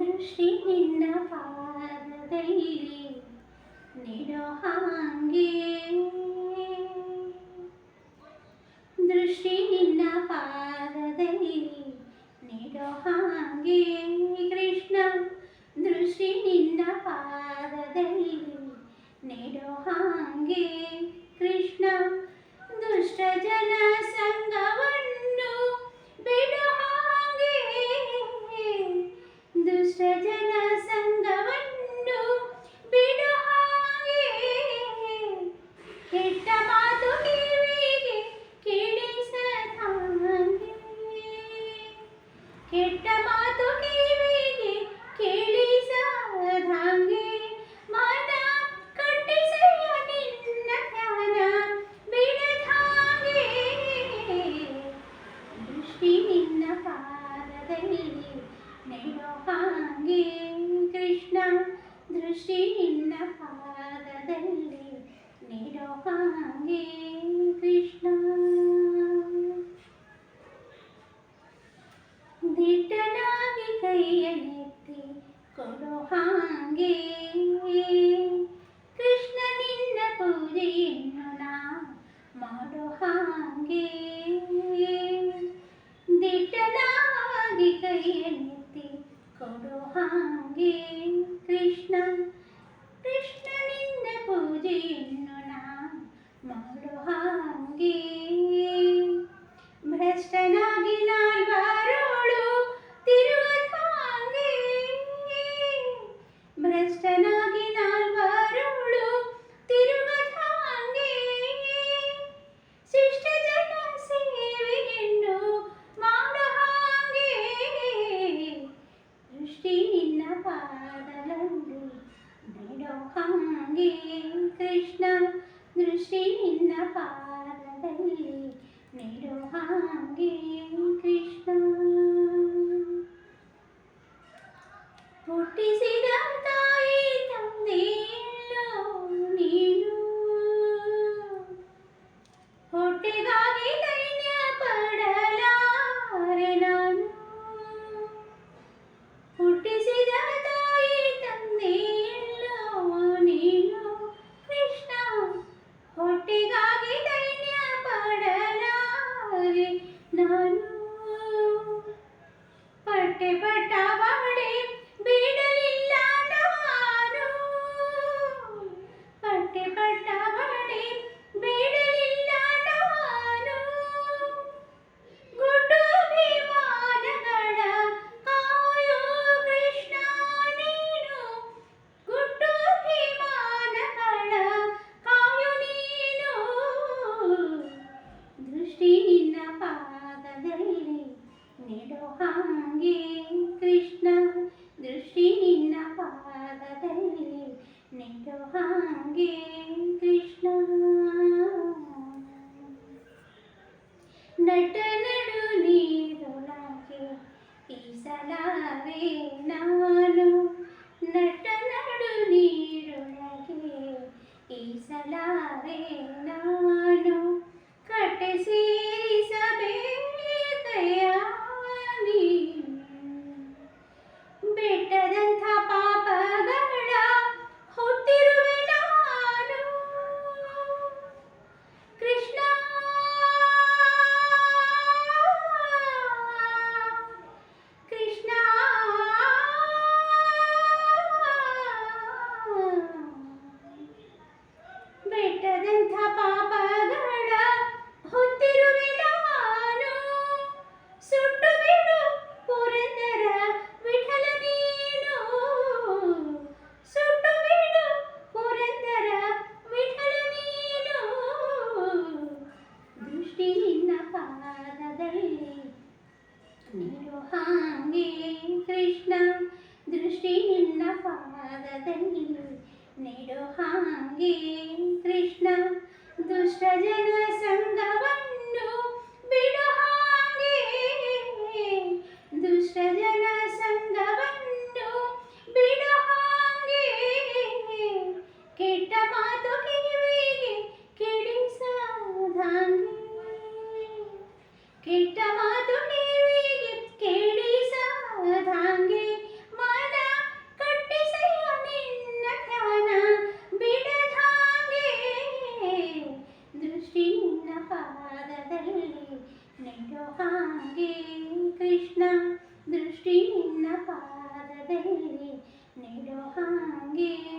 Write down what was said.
ದೃಷ್ಟಿ ನಿನ್ನ ಪಾದದಲ್ಲಿ ನಿಡೋ ಹಾಗೆ ದೃಷ್ಟಿ ನಿನ್ನ ಪಾದದಲ್ಲಿ ನಿಡೋ ಹಾಗೆ ಕೃಷ್ಣ ದೃಷ್ಟಿ ನಿನ್ನ ಪಾದದಲ್ಲಿ ನಿಡೋ ಹಾಗೆ ಕೆಟ್ಟ ಮಾತು ಕಿವಿಗೆ ಕೇಳಿಸದಾಗೆ ಮನ ಕಟ್ಟಿಸೆಯ ನಿನ್ನ ಧ್ಯಾನ ಬಿಡದಾಗೆ ದೃಷ್ಟಿ ನಿನ್ನ ಪಾದದಲ್ಲಿ ನೆಡೋ ಹಾಗೆ ಕೃಷ್ಣ ದೃಷ್ಟಿ ನಿನ್ನ ಪಾದದಲ್ಲಿ ನೆಡೋ ಹಾಗೆ ಕೃಷ್ಣ ದಿಟ್ಟನಾಗಿ ಕೈಯನ್ನೆತ್ತಿ ಕೊಡೋ ಹಾಗೆ ಕೃಷ್ಣ ನಿನ್ನ ಪೂಜೆಯನ್ನು ನಾ ಮಾಡೋ ಹಾಗೆ ದಿಟ್ಟನಾಗಿ ಕೈಯನ್ನೆತ್ತಿ ಕೊಡೋ ಹಾಗೆ കൃഷ്ണ ദൃഷ്ടി നിന്ന പാതല്ലേ നിരുഹാംഗിയും കൃഷ്ണ പൊട്ടിസിന തായി തന്നേല്ലോ നീലു പൊട്ടികാകി കഴിഞ്ഞ പടലാരണ வாழ்க்கை నటనడు నీరు నాకి. ఈ సలావే నాను నటనడు నీరు నాకి. ఈ సలావే నాను కటసి ಹಾಗೆ ಕೃಷ್ಣ ದೃಷ್ಟಿ ನಿನ್ನ ಪಾದದಲ್ಲಿ ನೀಡೋ ಹಾಗೆ ಕೃಷ್ಣ ದುಷ್ಟ ಜನ ಸಂಗ ಹೃದಯದಲ್ಲಿ ಹಾಗೆ ಕೃಷ್ಣ ದೃಷ್ಟಿಯಿಂದ ಪಾದದಲ್ಲಿ ಹಾಗೆ